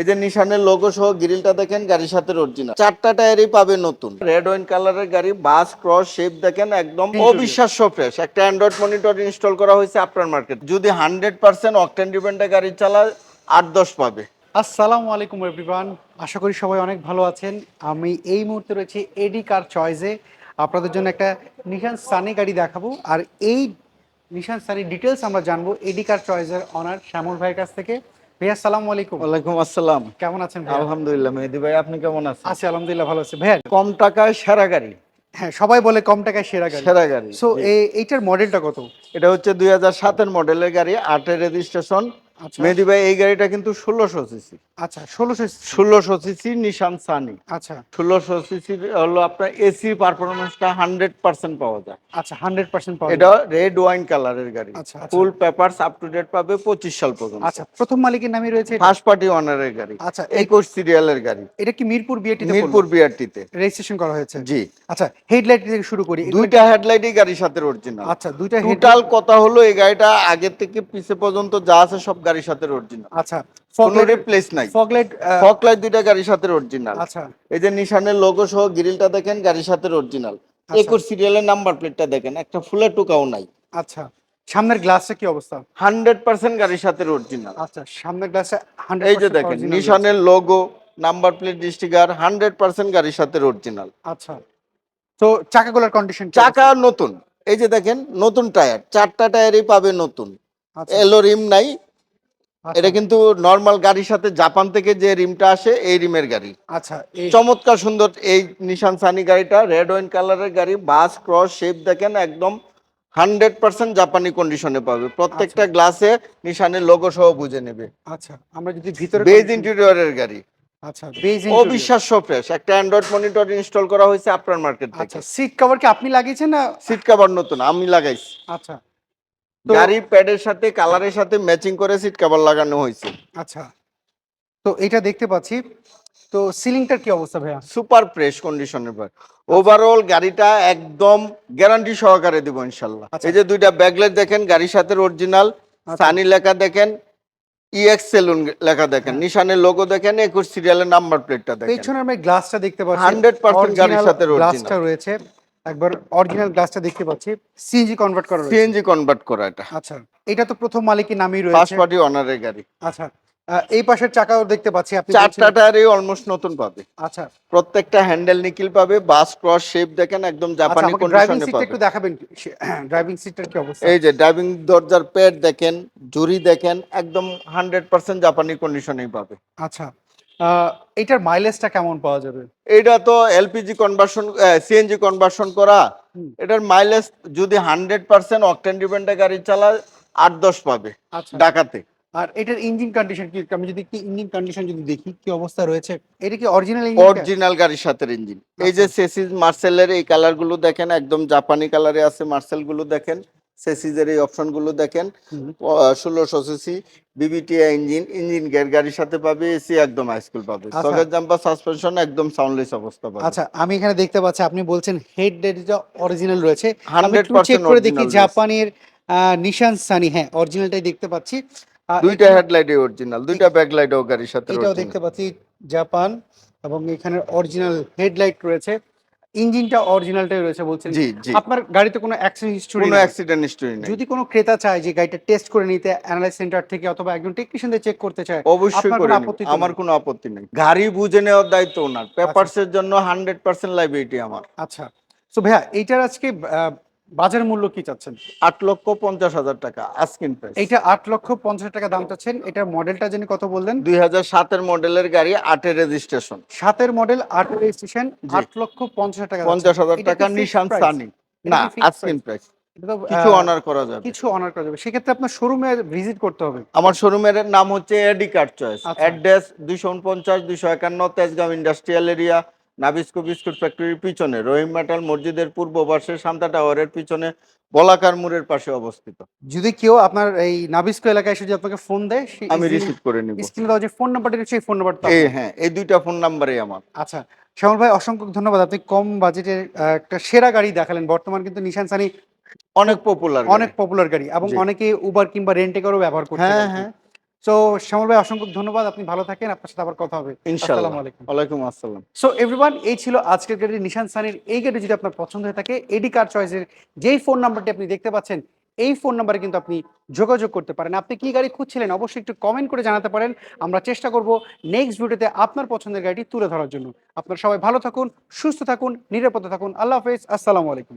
এই যে নিশানের লোগো সহ গ্রিলটা দেখেন গাড়ির সাথে অরিজিনাল চারটা টায়ারই পাবে নতুন। রেড ওয়াইন কালারের গাড়ি বাস ক্রস শেপ দেখেন একদম অবিশ্বাস্য ফ্রেশ একটা অ্যান্ড্রয়েড মনিটর ইনস্টল করা হয়েছে আপনার মার্কেট যদি হান্ড্রেড পার্সেন্ট অকটেন ডিপেন্ডে গাড়ি চালায় আট দশ পাবে। আসসালামু আলাইকুম এভরিওয়ান আশা করি সবাই অনেক ভালো আছেন। আমি এই মুহূর্তে রয়েছি এডি কার চয়েসে আপনাদের জন্য একটা নিশান সানি গাড়ি দেখাবো। আর এই নিশান সানি ডিটেলস আমরা জানব এডি কার চয়েসের অনার শ্যামল ভাইয়ের কাছ থেকে। ভাইয়া আসসালামু আলাইকুম। ওয়ালাইকুম আসসালাম। কেমন আছেন আলহামদুলিল্লাহ মেহেদি ভাই আপনি কেমন আছেন? আছি আলহামদুলিল্লাহ ভালো আছে। ভাইয়া কম টাকায় সেরা গাড়ি। হ্যাঁ সবাই বলে কম টাকায় সেরা গাড়ি। সেরা গাড়ি সো এইটার মডেলটা কত? এটা হচ্ছে দুই হাজার সাতের মডেলের গাড়ি আটের রেজিস্ট্রেশন মেহেদি ভাই এই গাড়িটা কিন্তু ষোলোশো সিসি। আচ্ছা ষোলোশো ষোলোশো সিসি নিশান সানি। আচ্ছা। ষোলোশো সিসি হলো আপনার এসি পারফরমেন্সটা হান্ড্রেড পার্সেন্ট পাওয়া যায়। আচ্ছা হান্ড্রেড পার্সেন্ট পাওয়া এটা রেড ওয়াইন কালারের গাড়ি। আচ্ছা, আচ্ছা। Full papers up to date পাবে পঁচিশ সাল পর্যন্ত। আচ্ছা প্রথম মালিকের নামই রয়েছে? ফার্স্ট পার্টি ওনারের গাড়ি। আচ্ছা একুশ সিরিয়ালের গাড়ি। এটা কি মিরপুর বিএটিতে মিরপুর বিআরটিতে রেজিস্ট্রেশন করা হয়েছে? জি। আচ্ছা হেডলাইট থেকে শুরু করি। দুইটা হেডলাইটই গাড়ির সাথে অরিজিনাল আচ্ছা দুইটা টোটাল কথা হলো এই গাড়িটা আগের থেকে পিছে পর্যন্ত যা আছে সব গাড়ির সাথে অরিজিনাল আচ্ছা কোনো ফগলাইট রিপ্লেস নাই। ফগলাইট ফক লাইট দুইটা গাড়ির সাথে অরিজিনাল আচ্ছা। এই যে নিশানের লোগো সহ গ্রিলটা দেখেন গাড়ির সাথে অরিজিনাল আচ্ছা। একুশ সিরিয়ালের নাম্বার প্লেটটা দেখেন একটা ফুলের টুকাও নাই। আচ্ছা সামনের গ্লাসটা কি অবস্থা? হান্ড্রেড পার্সেন্ট গাড়ির সাথে অরিজিনাল আচ্ছা সামনের গ্লাসে এই যে দেখেন নিশানের logo number plate sticker hundred percent গাড়ির সাথে অরিজিনাল আচ্ছা। তো চাকাগুলোর কন্ডিশন চাকা নতুন। এই যে দেখেন নতুন টায়ার চারটা টায়ারই পাবে নতুন। আচ্ছা। এলো রিম নাই এটা কিন্তু নর্মাল গাড়ির সাথে জাপান থেকে যে রিমটা আসে এই রিমের গাড়ি। আচ্ছা চমৎকার সুন্দর এই নিশান সানি গাড়িটা রেড ওয়াইন কালারের গাড়ি বাস ক্রস শেপ দেখেন একদম হান্ড্রেড পার্সেন্ট জাপানি কন্ডিশনে পাবে। প্রত্যেকটা গ্লাসে নিশানের লোগো সহ বুঝে নেবে। আচ্ছা আমরা যদি ভিতরে বেজ ইন্টেরিয়রের গাড়ি। আচ্ছা বেজ অবিশ্বাস্য ফ্রেশ একটা অ্যান্ড্রয়েড মনিটর ইনস্টল করা হয়েছে আপনার মার্কেট থেকে। আচ্ছা সিট কভার কি আপনি লাগিয়েছেন না সিট কভার নতুন আমি লাগাইছি। আচ্ছা গাড়ির প্যাডের সাথে কালারের সাথে ম্যাচিং করে সিট কভার লাগানো হয়েছে। আচ্ছা। তো এটা দেখতে পাচ্ছি। তো সিলিংটার কি অবস্থা ভাইয়া? সুপার ফ্রেশ কন্ডিশনের পর ওভারঅল গাড়িটা একদম গ্যারান্টি সহকারে দিব ইনশাল্লাহ। আচ্ছা। এই যে দুইটা ব্যাগলেট দেখেন গাড়ির সাথে অরিজিনাল আচ্ছা। সানি লেখা দেখেন ইএক্স সেলুন লেখা দেখেন হ্যাঁ। নিশানের লোগো দেখেন একুশ সিরিয়ালের নাম্বার প্লেটটা দেখেন। পেছনে আমরা গ্লাসটা দেখতে পাচ্ছি। 100% গাড়ির সাথে গ্লাসটা রয়েছে। একবার অরিজিনাল গ্লাসটা দেখতে পাচ্ছি। সিএনজি কনভার্ট করা সিএনজি কনভার্ট করা এটা। আচ্ছা এটা তো প্রথম মালিকের নামই রয়েছে। ফার্স্ট পার্টি অনারের গাড়ি। আচ্ছা এই পাশের চাকাও দেখতে পাচ্ছি আপনি চারটা টায়ারই অলমোস্ট নতুন পাবে। আচ্ছা। প্রত্যেকটা হ্যান্ডেল নিকিল পাবে বাস ক্রস শেপ দেখেন একদম আচ্ছা জাপানি ড্রাইভিং কন্ডিশনে পাবে। একটু দেখাবেন ড্রাইভিং সিটটার কি অবস্থা? এই যে ড্রাইভিং দরজার প্যাড দেখেন জুরি দেখেন একদম হান্ড্রেড পার্সেন্ট জাপানি কন্ডিশনেই পাবে। আচ্ছা এটার মাইলেজটা কেমন পাওয়া যাবে? এটা তো এলপিজি কনভার্সন সিএনজি কনভার্সন করা। এটার মাইলেজ যদি হান্ড্রেড পার্সেন্ট অকটেন ডিপেন্ডে গাড়ি চালায় আট দশ পাবে আচ্ছা। ঢাকাতে। আর এটার ইঞ্জিন কন্ডিশন কি? আমি যদি কি ইঞ্জিন কন্ডিশন যদি দেখি কি অবস্থা রয়েছে? এটা কি অরিজিনাল ইঞ্জিন অরিজিনাল গাড়ির সাথে ইঞ্জিন এই আচ্ছা। যে সেসিস মার্সেলের এই কালারগুলো দেখেন একদম জাপানি কালারে আছে মার্সেলগুলো দেখেন। সেসিসের এই অপশনগুলো দেখেন ষোলোশো CC VVTI engine engine gear গাড়ির সাথে পাবে এসি একদম হাইস্কুল পাবে। সকেট জাম্পার সাসপেনশন একদম সাউন্ডলেস অবস্থা পাবে। আচ্ছা আমি এখানে দেখতে পাচ্ছি আপনি বলছেন হেড লাইটটা অরিজিনাল রয়েছে। আমি 100% একটু চেক করে দেখি জাপানের নিশান সানি হ্যাঁ অরিজিনালটাই দেখতে পাচ্ছি। দুইটা হেডলাইট অরিজিনাল দুইটা ব্যাকলাইট ও গাড়ির সাথে এটাও দেখতে পাচ্ছি জাপান এবং এখানে অরিজিনাল হেডলাইট রয়েছে। ইঞ্জিনটা অরিজিনালটাই রয়েছে বলছেন। জি জি। আপনার গাড়িতে কোনো অ্যাক্সিডেন্ট হিস্টোরি কোনো অ্যাক্সিডেন্ট হিস্টরি নেই। যদি কোনো ক্রেতা চায় যে গাড়িটা টেস্ট করে নিতে অ্যানালাইজ সেন্টার থেকে অথবা একজন টেকনিশিয়ান দিয়ে চেক করতে চায় অবশ্যই করে আপত্তি আমার? কোনো আপত্তি নেই। গাড়ি বুঝে নেওয়ার দায়িত্ব ওনার। পেপারসের জন্য হান্ড্রেড পার্সেন্ট লাইবিলিটি আমার। আচ্ছা। তো ভাইয়া এইটার আজকে বাজার মূল্য কি চাচ্ছেন? আট লক্ষ পঞ্চাশ হাজার টাকা আস্কিন প্রাইস এইটা আট লক্ষ পঞ্চাশ টাকা দাম চাচ্ছেন। এটার মডেলটা জেনে কত বললেন? দুই হাজার সাতের মডেলের গাড়ি আটের রেজিস্ট্রেশন সাতের মডেল আট রেজিস্ট্রেশন। আট লক্ষ পঞ্চাশ টাকা পঞ্চাশ হাজার টাকা নিশান সানি না আস্কিন প্রাইস কিছু অনার করা যাবে। কিছু অনার করা যাবে। সেক্ষেত্রে আপনার শোরুমে ভিজিট করতে হবে। আমার শোরুমের নাম হচ্ছে এডি কার্ড চয়েস। অ্যাড্রেস দুইশো উনপঞ্চাশ দুইশো একান্ন Tejgaon industrial area Nabisco biscuit ফ্যাক্টরির পিছনে রহিম মেটাল মসজিদের পূর্ব পাশে শান্তা টাওয়ারের পিছনে বলাকার মোড়ের পাশে অবস্থিত। যদি কেউ আপনার এই নাবিস্কো এলাকায় এসে যদি আপনাকে ফোন দেয় আমি রিসিভ করে নিব। স্ক্রিনে দেওয়া যে ফোন নাম্বারটা রয়েছে এই ফোন নাম্বারটা এই হ্যাঁ এই দুইটা ফোন নাম্বারই আমার। আচ্ছা শ্যামল ভাই অসংখ্য ধন্যবাদ। আপনি কম বাজেটের একটা সেরা গাড়ি দেখালেন। বর্তমান কিন্তু নিশান সানি অনেক পপুলার অনেক পপুলার গাড়ি এবং অনেকে উবার কিংবা রেন্টে করেও ব্যবহার করতে হ্যাঁ হ্যাঁ। সো শ্যামল ভাই অসংখ্য ধন্যবাদ। আপনি ভালো থাকেন। আপনার সাথে আবার কথা হবে। ইনশাল্লাহ আসসালামু আলাইকুম। ওয়ালাইকুম আসসালাম। সো এভরিওয়ান এই ছিল আজকের গাড়ি নিশান সানির এই গাড়ি যদি আপনার পছন্দ হয়ে থাকে এডি কার চয়েসের যেই ফোন নাম্বারটি আপনি দেখতে পাচ্ছেন এই ফোন নাম্বারে কিন্তু আপনি যোগাযোগ করতে পারেন। আপনি কি গাড়ি খুঁজছিলেন অবশ্যই একটু কমেন্ট করে জানাতে পারেন। আমরা চেষ্টা করব নেক্সট ভিডিওতে আপনার পছন্দের গাড়িটি তুলে ধরার জন্য। আপনারা সবাই ভালো থাকুন সুস্থ থাকুন নিরাপদে থাকুন। আল্লাহ হাফেজ। আসসালামু আলাইকুম।